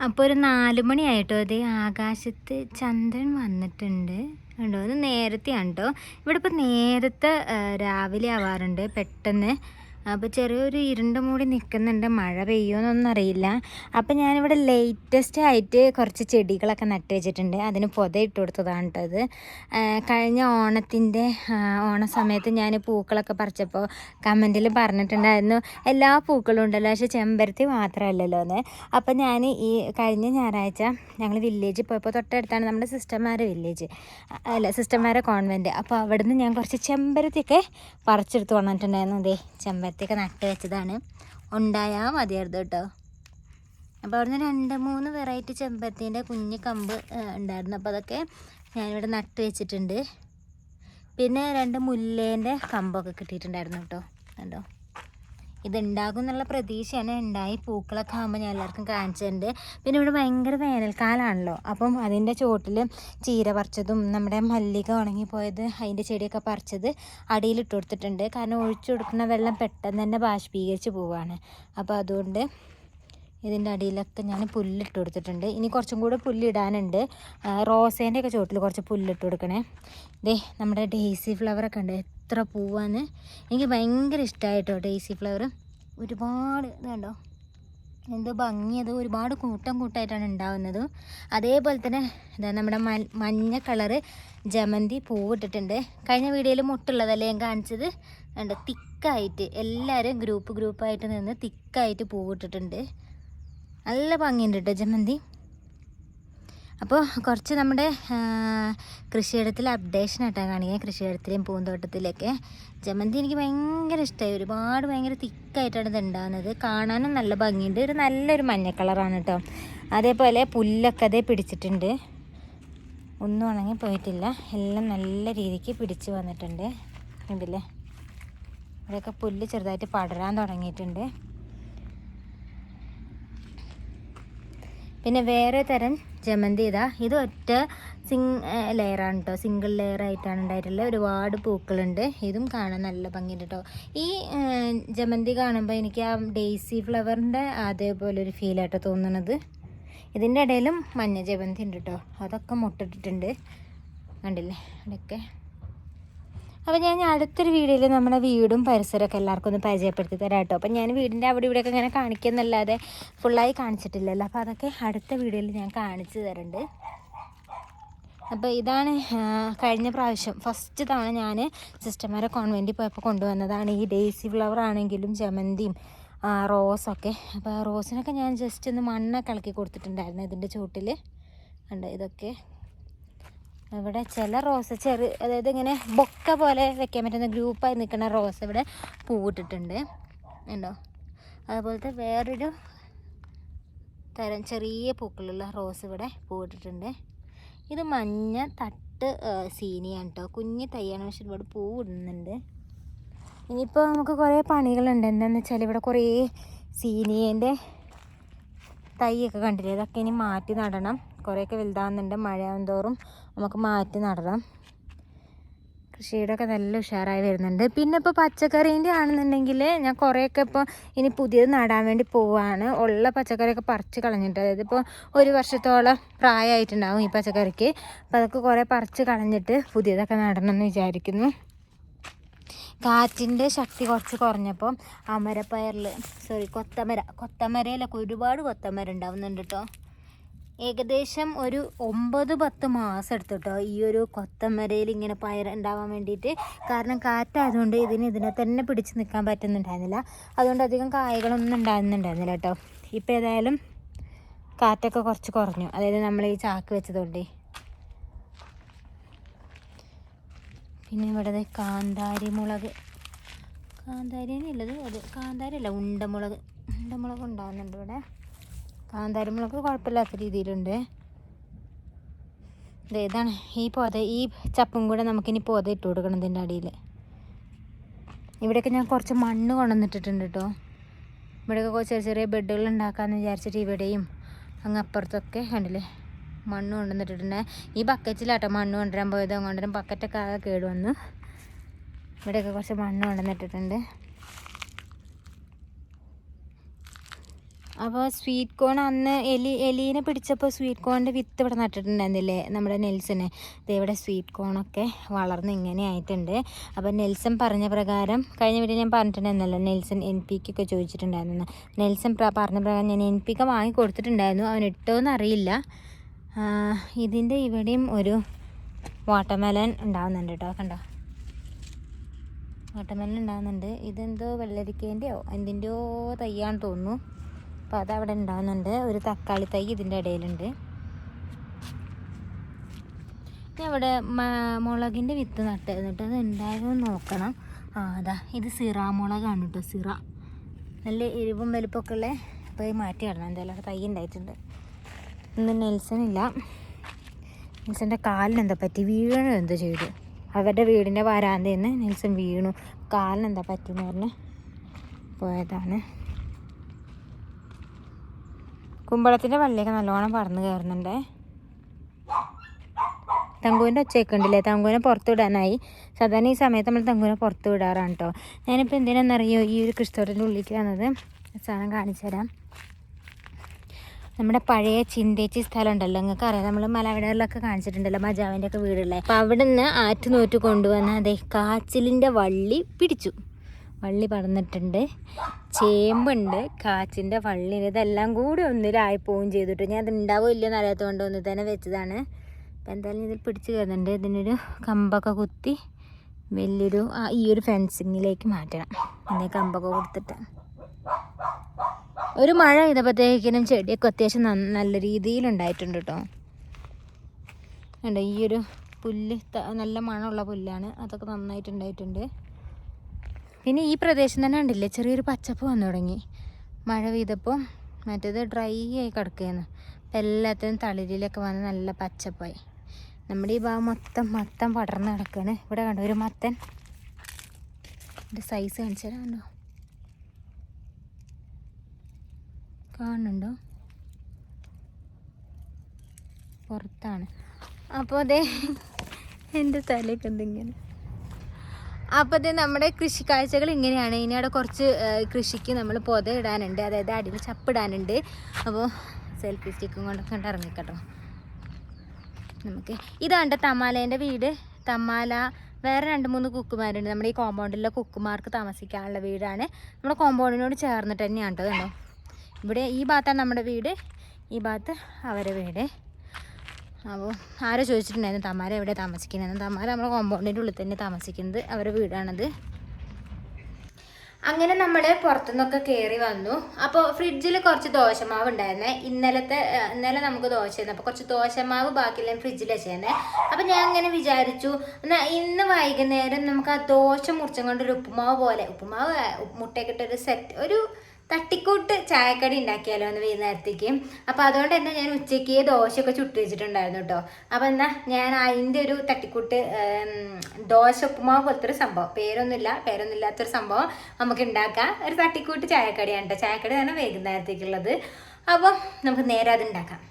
അപ്പോൾ ഒരു നാല് മണിയായിട്ടോ. അത് ആകാശത്ത് ചന്ദ്രൻ വന്നിട്ടുണ്ട്. കണ്ടോ? അത് നേരത്തെയാണ് കേട്ടോ ഇവിടെ ഇപ്പോൾ നേരത്തെ രാവിലെ ആവാറുണ്ട് പെട്ടെന്ന്. അപ്പോൾ ചെറിയൊരു ഇരുണ്ട മൂടി നിൽക്കുന്നുണ്ട് മഴ പെയ്യുമെന്നൊന്നും അറിയില്ല അപ്പോൾ ഞാനിവിടെ ലേറ്റസ്റ്റ് ആയിട്ട് കുറച്ച് ചെടികളൊക്കെ നട്ട് വെച്ചിട്ടുണ്ട്. അതിന് പൊത ഇട്ട് കൊടുത്തതാണ് കേട്ടത് കഴിഞ്ഞ ഓണത്തിന്റെ ഓണ സമയത്ത് ഞാൻ പൂക്കളൊക്കെ പറിച്ചപ്പോൾ കമന്റിൽ പറഞ്ഞിട്ടുണ്ടായിരുന്നു. എല്ലാ പൂക്കളും ഉണ്ടല്ലോ പക്ഷേ ചെമ്പരത്തി മാത്രമല്ലല്ലോ എന്ന്. അപ്പോൾ ഞാൻ ഈ കഴിഞ്ഞ ഞായറാഴ്ച ഞങ്ങൾ വില്ലേജിൽ പോയപ്പോൾ തൊട്ടടുത്താണ് നമ്മുടെ സിസ്റ്റർമാരെ വില്ലേജ് അല്ല സിസ്റ്റർമാരെ കോൺവെന്റ് അപ്പോൾ അവിടുന്ന് ഞാൻ കുറച്ച് ചെമ്പരത്തിയൊക്കെ പറിച്ചെടുത്ത് വന്നിട്ടുണ്ടായിരുന്നു അതെ ചെമ്പരത്തിയൊക്കെ നട്ട് വെച്ചതാണ്. ഉണ്ടായാൽ മതിയായിരുന്നു കേട്ടോ. അപ്പോൾ അവിടുന്ന് രണ്ട് മൂന്ന് വെറൈറ്റി ചെമ്പരത്തീന്റെ കുഞ്ഞു കമ്പ് ഉണ്ടായിരുന്നു. അപ്പോൾ അതൊക്കെ ഞാനിവിടെ നട്ട് വെച്ചിട്ടുണ്ട്. പിന്നെ രണ്ട് മുല്ലേന്റെ കമ്പൊക്കെ കിട്ടിയിട്ടുണ്ടായിരുന്നു കേട്ടോ. കണ്ടോ? ഇതുണ്ടാകും എന്നുള്ള പ്രതീക്ഷയാണ്. ഉണ്ടായി പൂക്കളൊക്കെ ആകുമ്പോൾ ഞാൻ എല്ലാവർക്കും കാണിച്ചിട്ടുണ്ട്. പിന്നെ ഇവിടെ ഭയങ്കര വേനൽക്കാലമാണല്ലോ അപ്പം അതിന്റെ ചുവട്ടിൽ ചീര പറിച്ചതും നമ്മുടെ മല്ലിക ഉണങ്ങിപ്പോയത് അതിന്റെ ചെടിയൊക്കെ പറിച്ചത് അടിയിലിട്ട് കൊടുത്തിട്ടുണ്ട്. കാരണം ഒഴിച്ചു കൊടുക്കുന്ന വെള്ളം പെട്ടെന്ന് തന്നെ ബാഷ്പീകരിച്ച് പോവുകയാണ് അപ്പോൾ അതുകൊണ്ട് ഇതിന്റെ അടിയിലൊക്കെ ഞാൻ പുല്ലിട്ട് കൊടുത്തിട്ടുണ്ട്. ഇനി കുറച്ചും കൂടെ പുല്ലിടാനുണ്ട്. റോസേന്റെ ഒക്കെ ചുവട്ടിൽ കുറച്ച് പുല്ലിട്ട് കൊടുക്കണേ. ദേ നമ്മുടെ ഡെയ്സി ഫ്ലവറൊക്കെ ഉണ്ട് എത്ര പൂവാന്ന്. എനിക്ക് ഭയങ്കര ഇഷ്ടമായിട്ടോ ഡെയ്സി ഫ്ലവർ. ഒരുപാട് ഇതുണ്ടോ കണ്ടോ? എന്തോ ഭംഗിയത്. ഒരുപാട് കൂട്ടം കൂട്ടമായിട്ടാണ് ഉണ്ടാവുന്നത്. അതേപോലെ തന്നെ ഇതാ നമ്മുടെ മഞ്ഞ കളറ് ജമന്തി പൂവിട്ടിട്ടുണ്ട്. കഴിഞ്ഞ വീഡിയോയിൽ മുട്ടുള്ളതല്ലേ ഞാൻ കാണിച്ചത്? ഉണ്ട് തിക്കായിട്ട്. എല്ലാവരും ഗ്രൂപ്പ് ഗ്രൂപ്പായിട്ട് നിന്ന് തിക്കായിട്ട് പൂവിട്ടിട്ടുണ്ട്. നല്ല ഭംഗിയുണ്ട് കേട്ടോ ജമന്തി. അപ്പോൾ കുറച്ച് നമ്മുടെ കൃഷിയിടത്തിൽ അപ്ഡേഷൻ ആയിട്ടാണ് കാണിക്കുക കൃഷിയിടത്തിലെയും പൂന്തോട്ടത്തിലൊക്കെ ജമന്തി എനിക്ക് ഭയങ്കര ഇഷ്ടമായി ഒരുപാട് ഭയങ്കര തിക്കായിട്ടാണ് ഇത് ഉണ്ടാകുന്നത് കാണാനും നല്ല ഭംഗിയുണ്ട്. ഒരു നല്ലൊരു മഞ്ഞ കളറാണ് കേട്ടോ അതേപോലെ പുല്ലൊക്കെ അതേ പിടിച്ചിട്ടുണ്ട്. ഒന്നും ഉണങ്ങി പോയിട്ടില്ല. എല്ലാം നല്ല രീതിക്ക് പിടിച്ച് വന്നിട്ടുണ്ട്. കണ്ടില്ലേ ഇവിടെയൊക്കെ പുല്ല് ചെറുതായിട്ട് പടരാൻ തുടങ്ങിയിട്ടുണ്ട്. പിന്നെ വേറെ തരം ജമന്തി ഇതാ. ഇത് ഒറ്റ സിങ് ലെയറാണ് കേട്ടോ സിംഗിൾ ലെയർ ആയിട്ടാണ് ഉണ്ടായിട്ടുള്ളത്. ഒരുപാട് പൂക്കളുണ്ട്. ഇതും കാണാൻ നല്ല ഭംഗിയുണ്ട് കേട്ടോ ഈ ജമന്തി കാണുമ്പോൾ എനിക്ക് ആ ഡെയ്സി ഫ്ലവറിന്റെ അതേപോലെ ഒരു ഫീലായിട്ടോ തോന്നുന്നത് ഇതിന്റെ ഇടയിലും മഞ്ഞ ജമന്തി ഉണ്ട് കേട്ടോ അതൊക്കെ മുട്ടിട്ടിട്ടുണ്ട്. കണ്ടില്ലേ? അവിടെയൊക്കെ അപ്പോൾ ഞാൻ അടുത്തൊരു വീഡിയോയിൽ നമ്മുടെ വീടും പരിസരമൊക്കെ എല്ലാവർക്കും ഒന്ന് പരിചയപ്പെടുത്തി തരാം കേട്ടോ അപ്പോൾ ഞാൻ വീടിന്റെ അവിടെ ഇവിടെയൊക്കെ ഇങ്ങനെ കാണിക്കുന്നല്ലാതെ ഫുള്ളായി കാണിച്ചിട്ടില്ലല്ലോ. അപ്പോൾ അതൊക്കെ അടുത്ത വീഡിയോയിൽ ഞാൻ കാണിച്ചു തരുന്നുണ്ട് അപ്പോൾ ഇതാണ് കഴിഞ്ഞ പ്രാവശ്യം ഫസ്റ്റ് തവണ ഞാൻ സിസ്റ്റർമാരെ കോൺവെന്റിൽ പോയപ്പോൾ കൊണ്ടുവന്നതാണ്. ഈ ഡേസി ഫ്ലവർ ആണെങ്കിലും ജമന്തിയും റോസൊക്കെ അപ്പോൾ റോസിനൊക്കെ ഞാൻ ജസ്റ്റ് ഒന്ന് മണ്ണൊക്കെ ഇളക്കി കൊടുത്തിട്ടുണ്ടായിരുന്നു ഇതിന്റെ ചൂട്ടിൽ ഉണ്ട് ഇതൊക്കെ ഇവിടെ ചില റോസ് ചെറു അതായത് ഇങ്ങനെ ബൊക്ക പോലെ വെക്കാൻ പറ്റുന്ന ഗ്രൂപ്പായി നിൽക്കുന്ന റോസ് ഇവിടെ പൂവിട്ടിട്ടുണ്ട്. ഉണ്ടോ അതുപോലത്തെ വേറൊരു തരം ചെറിയ പൂക്കളുള്ള റോസ് ഇവിടെ പൂവിട്ടിട്ടുണ്ട്. ഇത് മഞ്ഞ തട്ട് സീനിയാണ് കേട്ടോ കുഞ്ഞ് തയ്യാണ് പക്ഷെ ഒരുപാട് പൂവിടുന്നുണ്ട്. ഇനിയിപ്പോൾ നമുക്ക് കുറേ പണികളുണ്ട്. എന്താണെന്ന് വെച്ചാൽ ഇവിടെ കുറേ സീനിയേന്റെ തൈയൊക്കെ കണ്ടില്ലേ? അതൊക്കെ ഇനി മാറ്റി നടണം. കുറേയൊക്കെ വലുതാകുന്നുണ്ട് മഴയാകും തോറും നമുക്ക് മാറ്റി നടണം. കൃഷിയുടെയൊക്കെ നല്ല ഉഷാറായി വരുന്നുണ്ട്. പിന്നെ ഇപ്പോൾ പച്ചക്കറീന്റെ ആണെന്നുണ്ടെങ്കിൽ ഞാൻ കുറേയൊക്കെ ഇപ്പോൾ ഇനി പുതിയത് നടാൻ വേണ്ടി പോവാണ്. ഉള്ള പച്ചക്കറിയൊക്കെ പറിച്ച് കളഞ്ഞിട്ട്. അതായത് ഇപ്പോൾ ഒരു വർഷത്തോളം പ്രായമായിട്ടുണ്ടാവും ഈ പച്ചക്കറിക്ക്. അപ്പോൾ അതൊക്കെ കുറേ പറിച്ച് കളഞ്ഞിട്ട് പുതിയതൊക്കെ നടണം എന്ന് വിചാരിക്കുന്നു. കാറ്റിന്റെ ശക്തി കുറച്ച് കുറഞ്ഞപ്പോൾ അമരപ്പയറിൽ സോറി കൊത്തമര. കൊത്തമരയിലൊക്കെ ഒരുപാട് കൊത്തമര ഉണ്ടാവുന്നുണ്ട് കേട്ടോ. ഏകദേശം ഒരു ഒമ്പത് പത്ത് മാസം എടുത്തു കേട്ടോ ഈ ഒരു കൊത്തമരയിൽ ഇങ്ങനെ പയർ ഉണ്ടാവാൻ വേണ്ടിയിട്ട്. കാരണം കാറ്റായതുകൊണ്ട് ഇതിന് ഇതിനെ തന്നെ പിടിച്ച് നിൽക്കാൻ പറ്റുന്നുണ്ടായിരുന്നില്ല. അതുകൊണ്ട് അധികം കായകളൊന്നും ഉണ്ടാകുന്നുണ്ടായിരുന്നില്ല കേട്ടോ. ഇപ്പോൾ ഏതായാലും കാറ്റൊക്കെ കുറച്ച് കുറഞ്ഞു. അതായത് നമ്മൾ ഈ ചാക്ക് വെച്ചതുകൊണ്ട്. പിന്നെ ഇവിടെ കാന്താരി മുളക് കാന്താരി ഉള്ളത്? അത് കാന്താരി അല്ല ഉണ്ടമുളക്. ഉണ്ടമുളക് ഉണ്ടാകുന്നുണ്ട് ഇവിടെ. കാന്താരി മുളക് കുഴപ്പമില്ലാത്ത രീതിയിലുണ്ട്. ഇതാണ് ഈ പൊത ഈ ചപ്പും കൂടെ നമുക്കിനി പൊത ഇട്ട് കൊടുക്കണം ഇതിന്റെ അടിയിൽ. ഇവിടെയൊക്കെ ഞാൻ കുറച്ച് മണ്ണ് കൊണ്ടുവന്നിട്ടിട്ടുണ്ട് കേട്ടോ. ഇവിടെയൊക്കെ കുറച്ച് ചെറിയ ചെറിയ ബെഡുകൾ ഉണ്ടാക്കാമെന്ന് വിചാരിച്ചിട്ട് ഇവിടെയും അങ്ങ് അപ്പുറത്തൊക്കെ കണ്ടില്ലേ മണ്ണ് കൊണ്ടുവന്നിട്ടുണ്ട് ഈ ബക്കറ്റിലാട്ടോ മണ്ണ് കൊണ്ടുവരാൻ പോയത് കൊണ്ടുവരാൻ ബക്കറ്റൊക്കെ ആകെ കേടുവന്നു. ഇവിടെയൊക്കെ കുറച്ച് മണ്ണ് കൊണ്ടുവന്നിട്ടിട്ടുണ്ട്. അപ്പോൾ സ്വീറ്റ് കോൺ അന്ന് എലി എലീനെ പിടിച്ചപ്പോൾ സ്വീറ്റ് കോണിന്റെ വിത്ത് ഇവിടെ നട്ടിട്ടുണ്ടായിരുന്നില്ലേ നമ്മുടെ നെൽസന്? ഇവിടെ സ്വീറ്റ് കോണൊക്കെ വളർന്ന് ഇങ്ങനെ ആയിട്ടുണ്ട്. അപ്പോൾ നെൽസൺ പറഞ്ഞ പ്രകാരം കഴിഞ്ഞ വീട്ടിൽ ഞാൻ പറഞ്ഞിട്ടുണ്ടായിരുന്നല്ലോ നെൽസൺ എൻ പിക്കൊക്കെ ചോദിച്ചിട്ടുണ്ടായിരുന്നു. നെൽസൺ പറഞ്ഞ പ്രകാരം ഞാൻ എൻ പിക്ക് വാങ്ങി കൊടുത്തിട്ടുണ്ടായിരുന്നു അവൻ ഇട്ടോന്ന് അറിയില്ല. ഇതിന്റെ ഇവിടെയും ഒരു വാട്ടർമെലൻ ഉണ്ടാവുന്നുണ്ട് കേട്ടോ കണ്ടോ? വാട്ടർമെലൻ ഉണ്ടാകുന്നുണ്ട് ഇതെന്തോ വെള്ളരിക്കേന്റെയോ എന്തിന്റെയോ തയ്യാന്ന് തോന്നുന്നു. അപ്പോൾ അതവിടെ ഉണ്ടാകുന്നുണ്ട് ഒരു തക്കാളി തൈ ഇതിന്റെ ഇടയിലുണ്ട്. ഇനി അവിടെ മുളകിന്റെ വിത്ത് നട്ട്. എന്നിട്ട് അത് ഉണ്ടായോ നോക്കണം. ആ അതാ ഇത് സിറ മുളകാണ് കേട്ടോ സിറ. നല്ല എരിവും വലിപ്പമൊക്കെ ഉള്ള. അപ്പോൾ മാറ്റി ഇടണം. എന്തായാലും തൈ ഉണ്ടായിട്ടുണ്ട്. ഇന്ന് നെൽസൺ ഇല്ല. നെൽസന്റെ കാലിനെന്താ പറ്റി? വീണു എന്തോ ചെയ്തു? അവരുടെ വീടിന്റെ വരാന്തയിൽ നിന്ന് നെൽസൺ വീണു. കാലിനെന്താ പറ്റിയെന്ന് പറഞ്ഞ് പോയതാണ്. കുമ്പളത്തിന്റെ വള്ളിയൊക്കെ നല്ലോണം പറന്ന് കയറുന്നുണ്ടേ തങ്കുവിന്റെ ഒച്ചയൊക്കെ ഉണ്ടല്ലേ തങ്കുവിനെ പുറത്തു വിടാനായി. സാധാരണ ഈ സമയത്ത് നമ്മൾ തങ്കുവിനെ പുറത്ത് വിടാറാണ് കേട്ടോ ഞാനിപ്പോൾ എന്തിനാണെന്നറിയോ? ഈ ഒരു കൃഷ്ണത്തോട്ടിന്റെ ഉള്ളിലേക്ക് വന്നത്. സാധനം കാണിച്ചു തരാം. നമ്മുടെ പഴയ ചിന്തേച്ചി സ്ഥലം ഉണ്ടല്ലോ നിങ്ങൾക്ക് അറിയാം നമ്മൾ മലവിടകളിലൊക്കെ കാണിച്ചിട്ടുണ്ടല്ലോ മജാവിന്റെ ഒക്കെ വീടുള്ളത് അപ്പോൾ അവിടെ നിന്ന് ആറ്റുനോറ്റ് കൊണ്ടുവന്ന അതെ കാച്ചിലിന്റെ വള്ളി പിടിച്ചു. വള്ളി പറന്നിട്ടുണ്ട്. ചേമ്പുണ്ട്. കാച്ചിന്റെ വള്ളി. ഇതെല്ലാം കൂടി ഒന്നിലായി പോവുകയും ചെയ്തിട്ട്. ഞാൻ അത് ഇല്ലയോ ഇല്ലയെന്ന് അറിയാത്തതുകൊണ്ട് ഒന്ന് തന്നെ വെച്ചതാണ്. അപ്പം എന്തായാലും ഇതിൽ പിടിച്ച് കയറുന്നുണ്ട് ഇതിനൊരു കമ്പൊക്കെ കുത്തി വലിയൊരു ഈ ഒരു ഫെൻസിങ്ങിലേക്ക് മാറ്റണം. പിന്നെ കമ്പൊക്കെ കൊടുത്തിട്ട്. ഒരു മഴ ചെയ്തപ്പോഴത്തേക്കിനും ചെടിയൊക്കെ അത്യാവശ്യം നല്ല രീതിയിലുണ്ടായിട്ടുണ്ട് കേട്ടോ. ഉണ്ട് ഈ ഒരു പുല്ല് നല്ല മണമുള്ള പുല്ലാണ്. അതൊക്കെ നന്നായിട്ടുണ്ടായിട്ടുണ്ട് പിന്നെ ഈ പ്രദേശം തന്നെ ഉണ്ടില്ലേ ചെറിയൊരു പച്ചപ്പ് വന്നു തുടങ്ങി. മഴ പെയ്തപ്പോൾ മറ്റേത് ഡ്രൈ ആയി കിടക്കുകയാണ് അപ്പം എല്ലാത്തിനും തളിരിലൊക്കെ വന്ന് നല്ല പച്ചപ്പായി. നമ്മുടെ ഈ ഭാഗം മൊത്തം മൊത്തം പടർന്ന് കിടക്കുകയാണ് ഇവിടെ കണ്ടോ? ഒരു മത്തൻ. സൈസ് കാണിച്ചു കണ്ടോ? കാണുന്നുണ്ടോ? പുറത്താണ്. അപ്പോൾ അതെ എന്റെ തലയൊക്കെ എന്തെങ്കിലും അപ്പോൾ അത് നമ്മുടെ കൃഷി കാഴ്ചകൾ ഇങ്ങനെയാണ്. ഇനി അവിടെ കുറച്ച് കൃഷിക്ക് നമ്മൾ പൊത ഇടാനുണ്ട്. അതായത് അടിയിൽ ചപ്പിടാനുണ്ട്. അപ്പോൾ സെൽഫി സ്റ്റിക്കും കൊണ്ടൊക്കെ കണ്ട് ഇറങ്ങിക്കട്ടോ. നമുക്ക് ഇതാണ്ട് തമാലേന്റെ വീട്? തമാല വേറെ രണ്ട് മൂന്ന് കുക്കുമാരുണ്ട്. നമ്മുടെ ഈ കോമ്പൗണ്ടിലെ കുക്കുമാർക്ക് താമസിക്കാനുള്ള വീടാണ്. നമ്മുടെ കോമ്പൗണ്ടിനോട് ചേർന്നിട്ട് തന്നെയാണ് കേട്ടോ. ഇവിടെ ഈ ഭാഗത്താണ് നമ്മുടെ വീട്. ഈ ഭാഗത്ത് അവരെ വീട്. അപ്പോൾ ആരോ ചോദിച്ചിട്ടുണ്ടായിരുന്നു തമാര എവിടെ താമസിക്കുന്നത് തമാര നമ്മുടെ കോമ്പൗണ്ടിന്റെ ഉള്ളിൽ തന്നെ താമസിക്കുന്നത് അവരുടെ വീടാണത്. അങ്ങനെ നമ്മൾ പുറത്തുനിന്നൊക്കെ കയറി വന്നു. അപ്പോൾ ഫ്രിഡ്ജിൽ കുറച്ച് ദോശമാവ് ഉണ്ടായിരുന്നേ. ഇന്നലത്തെ ഇന്നലെ നമുക്ക് ദോശ ആയിരുന്നു. അപ്പോൾ കുറച്ച് ദോശമാവ് ബാക്കിയെല്ലാം ഫ്രിഡ്ജിൽ വെച്ചേന്നെ അപ്പോൾ ഞാൻ അങ്ങനെ വിചാരിച്ചു എന്നാൽ ഇന്ന് വൈകുന്നേരം നമുക്ക് ആ ദോശ മുറിച്ചും കൊണ്ട് ഒരു ഉപ്പുമാവ് പോലെ ഉപ്പുമാവ് മുട്ടയൊക്കെ ഇട്ടൊരു സെറ്റ് ഒരു തട്ടിക്കൂട്ട് ചായക്കടി ഉണ്ടാക്കിയാലോ എന്ന് വൈകുന്നേരത്തേക്ക്. അപ്പോൾ അതുകൊണ്ട് തന്നെ ഞാൻ ഉച്ചയ്ക്ക് ദോശയൊക്കെ ചുട്ട് വെച്ചിട്ടുണ്ടായിരുന്നു കേട്ടോ അപ്പോൾ എന്നാൽ ഞാൻ അതിന്റെ ഒരു തട്ടിക്കൂട്ട് ദോശ ഉപ്പുമാവ് പോലത്തെ ഒരു സംഭവം പേരൊന്നുമില്ല പേരൊന്നുമില്ലാത്തൊരു സംഭവം നമുക്ക് ഉണ്ടാക്കാം. ഒരു തട്ടിക്കൂട്ട് ചായക്കടിയാണ് കേട്ടോ ചായക്കടി തന്നെ വൈകുന്നേരത്തേക്കുള്ളത്. അപ്പോൾ നമുക്ക് നേരെ അത് ഉണ്ടാക്കാം.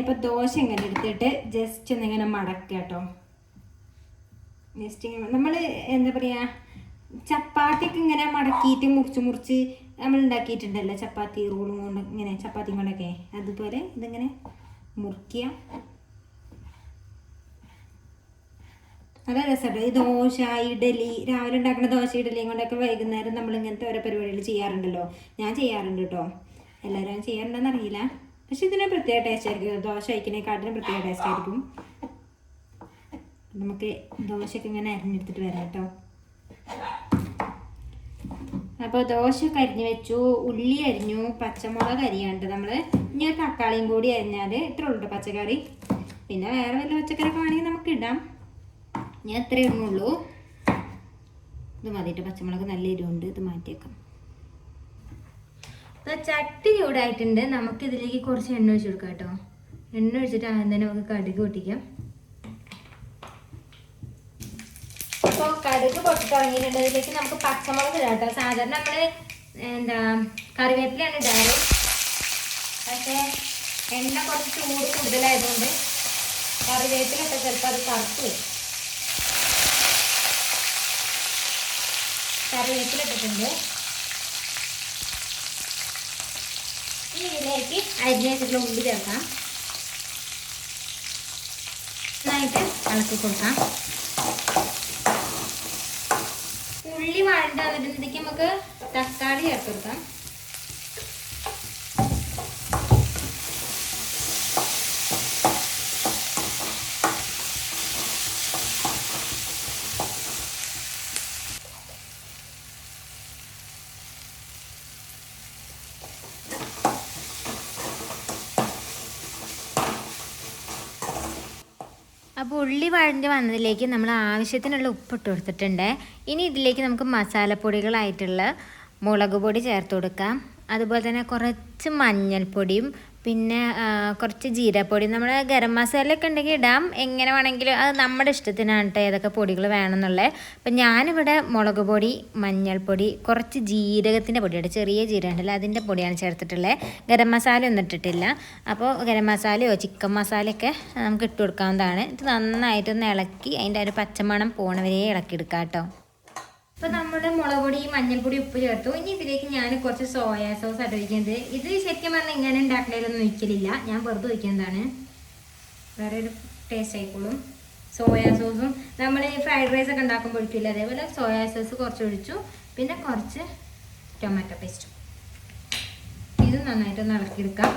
ഇപ്പോൾ ദോശ ഇങ്ങനെ എടുത്തിട്ട് ജസ്റ്റ് ഒന്ന് ഇങ്ങനെ മടക്കുക കേട്ടോ ജസ്റ്റ് ഇങ്ങനെ നമ്മൾ എന്താ പറയുക ചപ്പാത്തിയൊക്കെ ഇങ്ങനെ മടക്കിയിട്ട് മുറിച്ച് മുറിച്ച് നമ്മൾ ഉണ്ടാക്കിയിട്ടുണ്ടല്ലോ. ചപ്പാത്തി റോളും കൊണ്ട് ഇങ്ങനെ ചപ്പാത്തി കൊണ്ടൊക്കെ. അതുപോലെ ഇതിങ്ങനെ മുറിക്കുക നല്ല രസമുണ്ട്. ഈ ദോശ ഇഡലി രാവിലെ ഉണ്ടാക്കുന്ന ദോശ ഇഡലിയും കൊണ്ടൊക്കെ വൈകുന്നേരം നമ്മൾ ഇങ്ങനത്തെ ഓരോ പരിപാടികൾ ചെയ്യാറുണ്ടല്ലോ. ഞാൻ ചെയ്യാറുണ്ട് കേട്ടോ. എല്ലാവരും ചെയ്യാറുണ്ടെന്ന് അറിയില്ല. പക്ഷെ ഇതിന് പ്രത്യേക ടേസ്റ്റ് ആയിരിക്കും. ദോശ കഴിക്കുന്നതിനെക്കാട്ടിനും പ്രത്യേക ടേസ്റ്റ് ആയിരിക്കും. നമുക്ക് ദോശയൊക്കെ ഇങ്ങനെ അരിഞ്ഞെടുത്തിട്ട് വരാം കേട്ടോ. അപ്പോൾ ദോശ അരിഞ്ഞു വെച്ചു ഉള്ളി അരിഞ്ഞു പച്ചമുളക് അരിയാണ്ട് നമ്മൾ ഇനി ഒരു തക്കാളിയും കൂടി അരിഞ്ഞാൽ ഇത്ര ഉള്ളൂ പച്ചക്കറി. പിന്നെ വേറെ വല്ല പച്ചക്കറിയൊക്കെ വേണമെങ്കിൽ നമുക്ക് ഇടാം. ഞാൻ ഇത്രയേ ഇടുന്നുള്ളൂ ഇത് മതിയിട്ട് പച്ചമുളക് നല്ല എരിവുണ്ട്. ഇത് മാറ്റിയേക്കാം. ഇപ്പോൾ ചട്ടി ചൂടായിട്ടുണ്ട്. നമുക്ക് ഇതിലേക്ക് കുറച്ച് എണ്ണ ഒഴിച്ച് കൊടുക്കാം കേട്ടോ എണ്ണ ഒഴിച്ചിട്ട് ആദ്യം തന്നെ നമുക്ക് കടുക് പൊട്ടിക്കാം. അപ്പോൾ കടുക് പൊട്ടി ഇതിലേക്ക് നമുക്ക് പച്ചമുളക് ഇടാം കേട്ടോ. സാധാരണ നമ്മൾ എന്താ കറിവേപ്പിലാണ് ഇടാറ്. പക്ഷേ എണ്ണ കുറച്ച് ചൂട് കൂടുതലായതുകൊണ്ട് കറിവേപ്പിലൊക്കെ ചിലപ്പോൾ അത് കറുത്ത് വരും. കറിവേപ്പിലിട്ടിട്ടുണ്ട് ഇനി ഇതിലേക്ക് അരിഞ്ഞ ഉള്ളി ചേർക്കാം. നന്നായിട്ട് ഇളക്കി കൊടുക്കാം. ഉള്ളി വഴണ്ട വരുന്നതിലേക്ക് നമുക്ക് തക്കാളി ചേർത്ത് കൊടുക്കാം അപ്പോൾ ഉള്ളി വഴഞ്ഞ് വന്നതിലേക്ക് നമ്മൾ ആവശ്യത്തിനുള്ള ഉപ്പിട്ട് കൊടുത്തിട്ടുണ്ട്. ഇനി ഇതിലേക്ക് നമുക്ക് മസാലപ്പൊടികളായിട്ടുള്ള മുളക് പൊടി ചേർത്ത് കൊടുക്കാം. അതുപോലെ തന്നെ കുറച്ച് മഞ്ഞൾപ്പൊടിയും പിന്നെ കുറച്ച് ജീരപ്പൊടി നമ്മൾ ഗരം മസാലയൊക്കെ ഉണ്ടെങ്കിൽ ഇടാം. എങ്ങനെ വേണമെങ്കിലും. അത് നമ്മുടെ ഇഷ്ടത്തിനാണ് കേട്ടോ ഏതൊക്കെ പൊടികൾ വേണമെന്നുള്ളത് അപ്പം ഞാനിവിടെ മുളക് പൊടി മഞ്ഞൾപ്പൊടി കുറച്ച് ജീരകത്തിന്റെ പൊടിയുണ്ട് ചെറിയ ജീരകം ഉണ്ടല്ലോ അതിന്റെ പൊടിയാണ് ചേർത്തിട്ടുള്ളത് ഗരം മസാല ഒന്നും ഇട്ടിട്ടില്ല. അപ്പോൾ ഗരം മസാലയോ ചിക്കൻ മസാലയൊക്കെ നമുക്ക് ഇട്ട് കൊടുക്കാവുന്നതാണ്. ഇത് നന്നായിട്ടൊന്ന് ഇളക്കി അതിന്റെ ഒരു പച്ചമണം പോണവരെ ഇളക്കിയെടുക്കാം കേട്ടോ അപ്പോൾ നമ്മുടെ മുളക് പൊടി മഞ്ഞൾപ്പൊടി ഉപ്പ് ചേർത്തു. ഇനി ഇതിലേക്ക് ഞാൻ കുറച്ച് സോയാ സോസ് ആയിട്ട് ഒഴിക്കുന്നത്. ഇത് ശരിക്കും പറഞ്ഞാൽ ഇങ്ങനെ ഉണ്ടാക്കണേലൊന്നും ഒഴിക്കലില്ല. ഞാൻ വെറുതെ ഒഴിക്കുന്നതാണ്. വേറെ ഒരു ടേസ്റ്റ് ആയിക്കോളും. സോയാ സോസും നമ്മൾ ഈ ഫ്രൈഡ് റൈസ് ഒക്കെ ഉണ്ടാക്കുമ്പോൾ ഒഴിക്കില്ല അതേപോലെ സോയാ സോസ് കുറച്ച് ഒഴിച്ചു. പിന്നെ കുറച്ച് ടൊമാറ്റോ പേസ്റ്റും ഇത് നന്നായിട്ടൊന്ന് ഇളക്കിയെടുക്കാം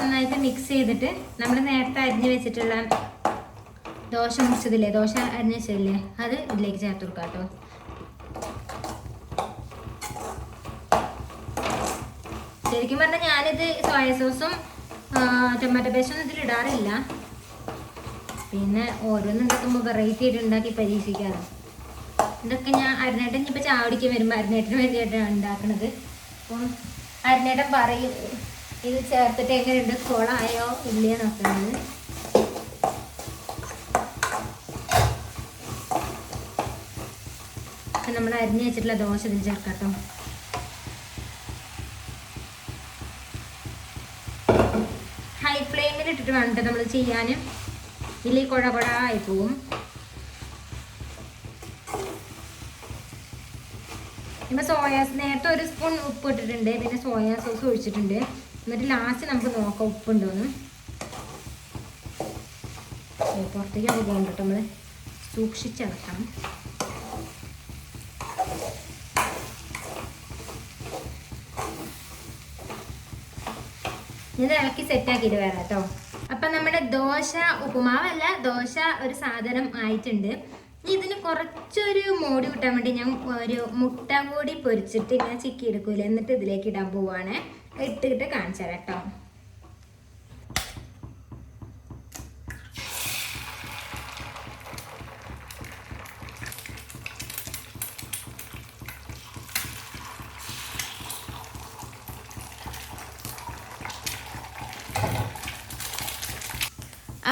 നന്നായിട്ട് മിക്സ് ചെയ്തിട്ട് നമ്മൾ നേരത്തെ അരിഞ്ഞ് വെച്ചിട്ടുള്ള ദോശ മുറിച്ചതില്ലേ ദോശ അരിഞ്ഞ് വെച്ചതില്ലേ അത് ഇതിലേക്ക് ചേർത്ത് കൊടുക്കാം കേട്ടോ. ശരിക്കും പറഞ്ഞാൽ ഞാനിത് സോയ സോസും ടൊമാറ്റോ പേസ്റ്റും ഇതിൽ ഇടാറില്ല. പിന്നെ ഓരോന്നും ഉണ്ടാക്കുമ്പോൾ വെറൈറ്റി ആയിട്ട് ഉണ്ടാക്കി പരീക്ഷിക്കാറ് ഇതൊക്കെ ഞാൻ അരിനേട്ടൻ ഇപ്പം ചാവടിക്ക് വരുമ്പോൾ അരിനേട്ടന് വേണ്ടിയിട്ടാണ് ഉണ്ടാക്കുന്നത് അപ്പം അരിനേട്ടൻ പറയും ഇത് ചേർത്തിട്ട് എങ്ങനെയുണ്ട്? കുളമായോ ഇല്ലയോ നോക്കുന്നത് നമ്മൾ അരിഞ്ഞ് വെച്ചിട്ടുള്ള ദോശ ഇതിൽ ചേർക്കാം കേട്ടോ. കേട്ടോ നമ്മൾ ചെയ്യാൻ ഇല്ലേ കുഴ കുഴ ആയി പോവും. ഇപ്പം സോയാ നേരത്തെ ഒരു സ്പൂൺ ഉപ്പ് ഇട്ടിട്ടുണ്ട് പിന്നെ സോയാ സോസ് ഒഴിച്ചിട്ടുണ്ട്. എന്നിട്ട് ലാസ്റ്റ് നമുക്ക് നോക്കാം ഉപ്പുണ്ടോന്ന്. പുറത്തേക്ക് നമുക്ക് പോകുന്നുണ്ട് കേട്ടോ നമ്മൾ സൂക്ഷിച്ചിളക്കണം ഞാൻ ഇളക്കി സെറ്റാക്കിയിട്ട് വരാം കേട്ടോ. അപ്പം നമ്മുടെ ദോശ ഉപ്പുമാവല്ല ദോശ ഒരു സാധനം ആയിട്ടുണ്ട്. ഇനി ഇതിന് കുറച്ചൊരു മോടി കിട്ടാൻ വേണ്ടി ഞാൻ ഒരു മുട്ട കൂടി പൊരിച്ചിട്ട് ഇങ്ങനെ ചിക്കി എടുക്കൂല. എന്നിട്ട് ഇതിലേക്ക് ഇടാൻ പോവാണ്. ഇട്ടിട്ട് കാണിച്ചു തരാം കേട്ടോ.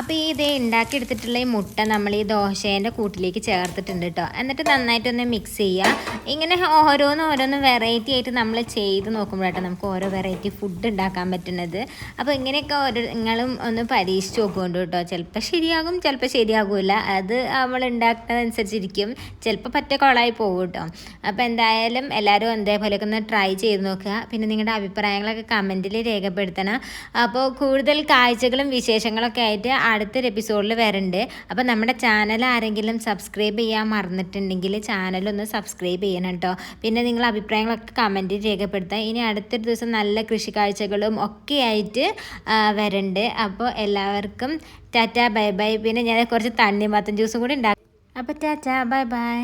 അപ്പോൾ ഈ ഇത് ഉണ്ടാക്കിയെടുത്തിട്ടുള്ള ഈ മുട്ട നമ്മൾ ഈ ദോശേന്റെ കൂട്ടിലേക്ക് ചേർത്തിട്ടുണ്ട് കേട്ടോ എന്നിട്ട് നന്നായിട്ടൊന്ന് മിക്സ് ചെയ്യുക ഇങ്ങനെ ഓരോന്ന് ഓരോന്ന് വെറൈറ്റി ആയിട്ട് നമ്മൾ ചെയ്ത് നോക്കുമ്പോഴാട്ടോ നമുക്ക് ഓരോ വെറൈറ്റി ഫുഡ് ഉണ്ടാക്കാൻ പറ്റുന്നത്. അപ്പോൾ ഇങ്ങനെയൊക്കെ ഓരോ നിങ്ങളും ഒന്ന് പരീക്ഷിച്ച് നോക്കുന്നുണ്ട് കേട്ടോ ചിലപ്പോൾ ശരിയാകും ചിലപ്പോൾ ശരിയാകില്ല അത് നമ്മൾ ഉണ്ടാക്കുന്നതനുസരിച്ചിരിക്കും ചിലപ്പോൾ പറ്റ കുളമായി പോകും കേട്ടോ അപ്പോൾ എന്തായാലും എല്ലാവരും അതേപോലെയൊക്കെ ഒന്ന് ട്രൈ ചെയ്ത് നോക്കുക. പിന്നെ നിങ്ങളുടെ അഭിപ്രായങ്ങളൊക്കെ കമന്റിൽ രേഖപ്പെടുത്തണം. അപ്പോൾ കൂടുതൽ കാഴ്ചകളും വിശേഷങ്ങളൊക്കെ ആയിട്ട് അടുത്തൊരു എപ്പിസോഡിൽ വരുന്നുണ്ട് അപ്പോൾ നമ്മുടെ ചാനൽ ആരെങ്കിലും സബ്സ്ക്രൈബ് ചെയ്യാൻ മറന്നിട്ടുണ്ടെങ്കിൽ ചാനലൊന്ന് സബ്സ്ക്രൈബ് ചെയ്യണം കേട്ടോ പിന്നെ നിങ്ങൾ അഭിപ്രായങ്ങളൊക്കെ കമന്റ് രേഖപ്പെടുത്താം. ഇനി അടുത്തൊരു ദിവസം നല്ല കൃഷി കാഴ്ചകളും ഒക്കെ ആയിട്ട് വരണ്ട്. അപ്പോൾ എല്ലാവർക്കും ടാറ്റ ബൈ ബൈ. പിന്നെ ഞാൻ കുറച്ച് തണ്ണിമത്തൻ ജ്യൂസും കൂടി ഉണ്ടാക്കും അപ്പോൾ ടാറ്റ ബൈ ബൈ.